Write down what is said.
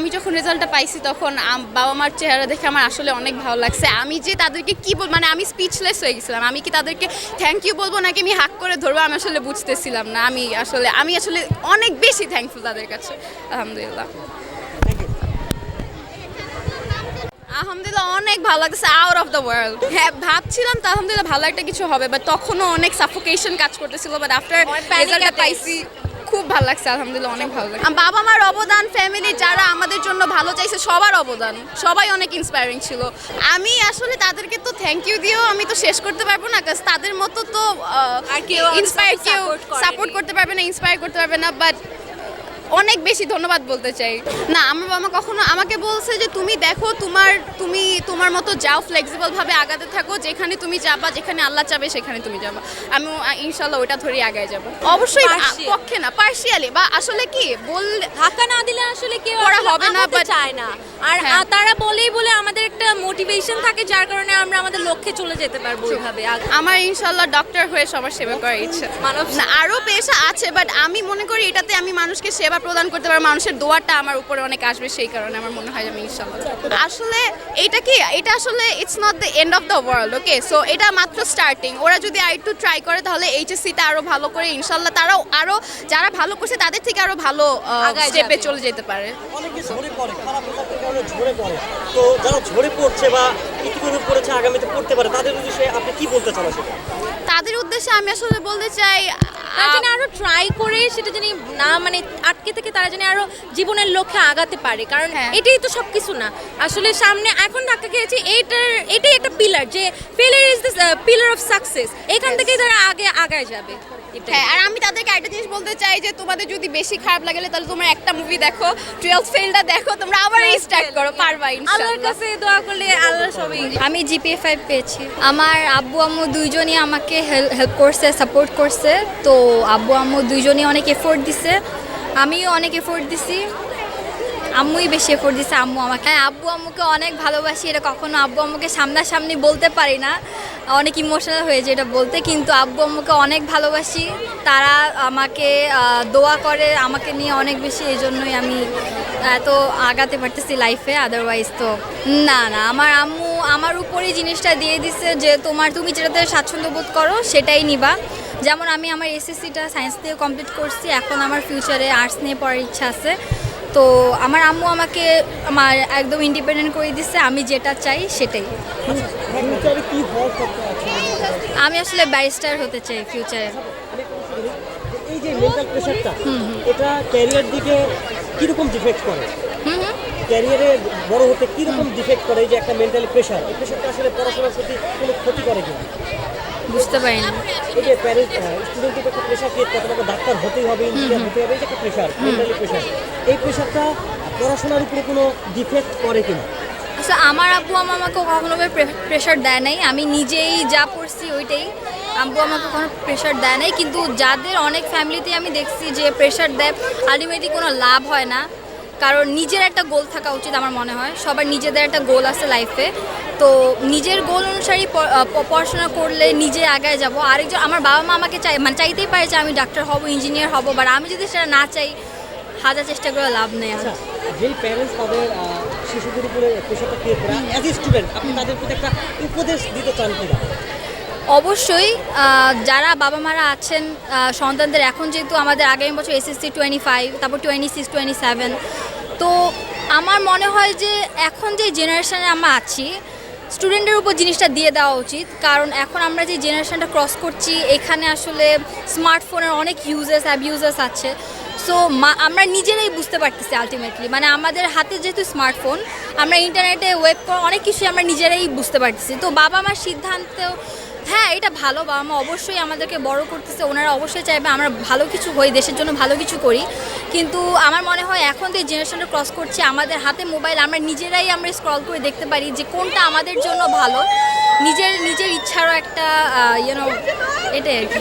আমি যখন রেজাল্টটা পাইছি তখন বাবা মার চেহারা দেখে আমার আসলে অনেক ভালো লাগছে। আমি যে তাদেরকে কি বল মানে আমি স্পিচলেস হয়ে গেছিলাম। আমি কি তাদেরকে থ্যাংক ইউ বলব নাকি আমি হাক করে ধরবো আমি আসলে বুঝতেছিলাম না। আমি আসলে আমি আসলে অনেক বেশি থ্যাঙ্কফুল তাদের কাছে। আলহামদুলিল্লাহ। আলহামদুলিল্লাহ অনেক ভালো লাগছে আউট অফ দ্য ওয়ার্ল্ড হ্যাঁ ভাবছিলাম তো আলহামদুলিল্লাহ ভালো একটা কিছু হবে বাট তখনও অনেক সাফোকেশন কাজ করতেছিল। বাট আফটার রেজাল্টটা পাইছি খুব ভালো লাগছে আলহামদুলিল্লাহ অনেক ভালো লাগছে। বাবা মার অবদান ফ্যামিলি যারা আমাদের জন্য ভালো চাইছে সবার অবদান। সবাই অনেক ইন্সপায়ারিং ছিল। আমি আসলে তাদেরকে তো থ্যাংক ইউ দিয়েও আমি তো শেষ করতে পারব না কাজ তাদের মতো তো আর কেউ ইন্সপায়ার কেউ সাপোর্ট করতে পারবে না ইন্সপায়ার করতে পারবে না বাট অনেক বেশি ধন্যবাদ বলতে চাই। না আমার বাবা কখনো আমাকে বলছে যে তুমি দেখো তোমার তুমি তোমার মতো যাও ফ্লেক্সিবল ভাবে আগাতে থাকো। যেখানে তুমি যাবা যেখানে আল্লাহ চাবে সেখানে তুমি যাবা। আমি ইনশাল্লাহ ওটা ধরেই আগায় যাব। অবশ্যই পক্ষে না পার্শিয়ালি। বা আসলে কি বললে ধাক্কা না দিলে আসলে কেউ করা হবে না, but- চায় না। আর হ্যাঁ। তারা বলেই বলে আমাদের একটা মোটিভেশন থাকে যার কারণে আমরা আমাদের লক্ষ্যে চলে যেতে পারব ওইভাবে আমার ইনশাল্লাহ ডক্টর হয়ে সবার সেবা করার ইচ্ছা। মানব না আরও পেশা আছে বাট আমি মনে করি এটাতে আমি মানুষকে সেবা প্রদান করতে পারব মানুষের দোয়াটা আমার উপরে অনেক আসবে সেই কারণে আমার মনে হয় যে আমি ইনশাল্লাহ আসলে এটা কি এটা আসলে it's not the end of the world okay so এটা মাত্র স্টার্টিং ওরা যদি আর একটু ট্রাই করে তাহলে এইচএসসিটা আরও ভালো করে ইনশাল্লাহ তারাও আরও যারা ভালো করছে তাদের থেকে আরও ভালো স্টেপে চলে যেতে পারে। অনেকে ঝরে পড়ে খারাপ ঝরে পড়ে। তো যারা ঝরে পড়ছে বা ইতিপূর্বে পড়েছে আগামীতে পড়তে পারে তাদের উদ্দেশ্যে আপনি কি বলতে চান তাদের উদ্দেশ্যে আমি আসলে বলতে চাই তারা যেন আরও ট্রাই করে সেটা জানি না মানে আটকে থেকে তারা যেন আরও জীবনের লক্ষ্যে আগাতে পারে। কারণ হ্যাঁ। এটাই তো সবকিছু না। আসলে সামনে এখন ধাক্কা খেয়েছে এইটার এটাই একটা পিলার যে failure is the pillar of success এখান থেকেই তারা আগে আগায় যাবে। হ্যাঁ আর আমি তাদেরকে একটা জিনিস বলতে চাই যে তোমাদের যদি বেশি খারাপ লাগে তাহলে তোমরা একটা মুভি দেখো টুয়েলভ ফেলটা দেখো তোমরা আবার স্টার্ট করো পারবা আল্লাহর কাছে দোয়া করলে আল্লাহ সবই আমি জিপিএ ফাইভ পেয়েছি। আমার আব্বু আম্মু দুইজনই আমাকে হেল্প করছে সাপোর্ট করছে। তো আব্বু আম্মু দুইজনই অনেক এফোর্ট দিছে। আমিও অনেক এফোর্ট দিছি। আম্মুই বেশি এফোর্ট দিছে, আম্মু আমাকে। হ্যাঁ আব্বু আম্মুকে অনেক ভালোবাসি, এটা কখনো আব্বু আম্মুকে সামনাসামনি বলতে পারি না। অনেক ইমোশনাল হয়ে যায় এটা বলতে, কিন্তু আব্বু আম্মুকে অনেক ভালোবাসি। তারা আমাকে দোয়া করে আমাকে নিয়ে অনেক বেশি এই জন্যই আমি এত আগাতে পারতেছি লাইফে আদারওয়াইজ তো না না, আমার আম্মু আমার উপরেই জিনিসটা দিয়ে দিছে যে, তোমার তুমি যেটাতে স্বাচ্ছন্দ্য বোধ করো, সেটাই নিবা। যেমন আমি আমার এসএসসিটা সায়েন্স দিয়ে কমপ্লিট করছি, এখন আমার ফিউচারে আর্টস নিয়ে পড়ার ইচ্ছা আছে। তো আমার আম্মু আমাকে আমার একদম ইন্ডিপেন্ডেন্ট করে দিচ্ছে আমি যেটা চাই সেটাই। আমি আসলে ব্যারিস্টার হতে চাই ফিউচারে এই যে মেন্টাল প্রেশারটা এটা ক্যারিয়ার দিকে কীরকম ডিফেক্ট করে ক্যারিয়ারে বড় হতে কীরকম ডিফেক্ট করে? এই যে একটা মেন্টাল প্রেশার এই প্রেশারটা আসলে পড়াশোনার প্রতি কোনো ক্ষতি করে কিনা? বুঝতে পারিনি। এই যে প্যারেন্ট স্টুডেন্টকে একটা প্রেশার ক্রিয়েট করে তোমাকে ডাক্তার হতেই হবে ইঞ্জিনিয়ার হতে হবে এই যে একটা প্রেশার মেন্টালি প্রেশার এই প্রেশারটা পড়াশোনার উপরে কোনো ডিফেক্ট করে কিনা? আচ্ছা আমার আব্বু আম্মু আমাকে কখনো প্রেশার দেয় নাই। আমি নিজেই যা পড়ছি ওইটাই। আব্বু আমাকে কোনো প্রেশার দেয় নাই। কিন্তু যাদের অনেক ফ্যামিলিতে আমি দেখছি যে প্রেশার দেয় আলটিমেটলি কোনো লাভ হয় না। কারণ নিজের একটা গোল থাকা উচিত আমার মনে হয়। সবার নিজেদের একটা গোল আছে লাইফে তো নিজের গোল অনুসারেই প- পড়াশোনা করলে নিজে আগায় যাব। আরেকজন আমার বাবা মা আমাকে চাই মানে চাইতেই পারে যে আমি ডাক্তার হব ইঞ্জিনিয়ার হব বাট আমি যদি সেটা না চাই হাজার চেষ্টা করে লাভ নেই আচ্ছা যেই প্যারেন্টস তাদের শিশুদের উপরে প্রেশারটা ক্রিয়েট করে অ্যাজ এ স্টুডেন্ট আপনি তাদের প্রতি একটা উপদেশ দিতে চান কিনা? অবশ্যই যারা বাবা মারা আছেন সন্তানদের এখন যেহেতু আমাদের আগামী বছর এসএসসি টোয়েন্টি ফাইভ তারপর টোয়েন্টি সিক্স টোয়েন্টি সেভেন তো আমার মনে হয় যে এখন যে জেনারেশনে আমরা আছি স্টুডেন্টের উপর জিনিসটা দিয়ে দেওয়া উচিত। কারণ এখন আমরা যে জেনারেশানটা ক্রস করছি, এখানে আসলে স্মার্টফোনের অনেক ইউজেস অ্যাবিউজেস আছে। সো আমরা নিজেরাই বুঝতে পারতেছি আলটিমেটলি মানে আমাদের হাতে যেহেতু স্মার্টফোন আমরা ইন্টারনেটে ওয়েব অনেক কিছুই আমরা নিজেরাই বুঝতে পারতেছি। তো বাবা মার সিদ্ধান্ত হ্যাঁ এটা ভালো, বাবা মা অবশ্যই আমাদেরকে বড় করতেছে, ওনারা অবশ্যই চাইবে আমরা ভালো কিছু হই দেশের জন্য ভালো কিছু করি। কিন্তু আমার মনে হয় এখন তো এই জেনারেশনটা ক্রস করছে, আমাদের হাতে মোবাইল আমরা নিজেরাই আমরা স্ক্রল করে দেখতে পারি যে কোনটা আমাদের জন্য ভালো। নিজের নিজের ইচ্ছারও একটা ইউনো এটাই আর কি।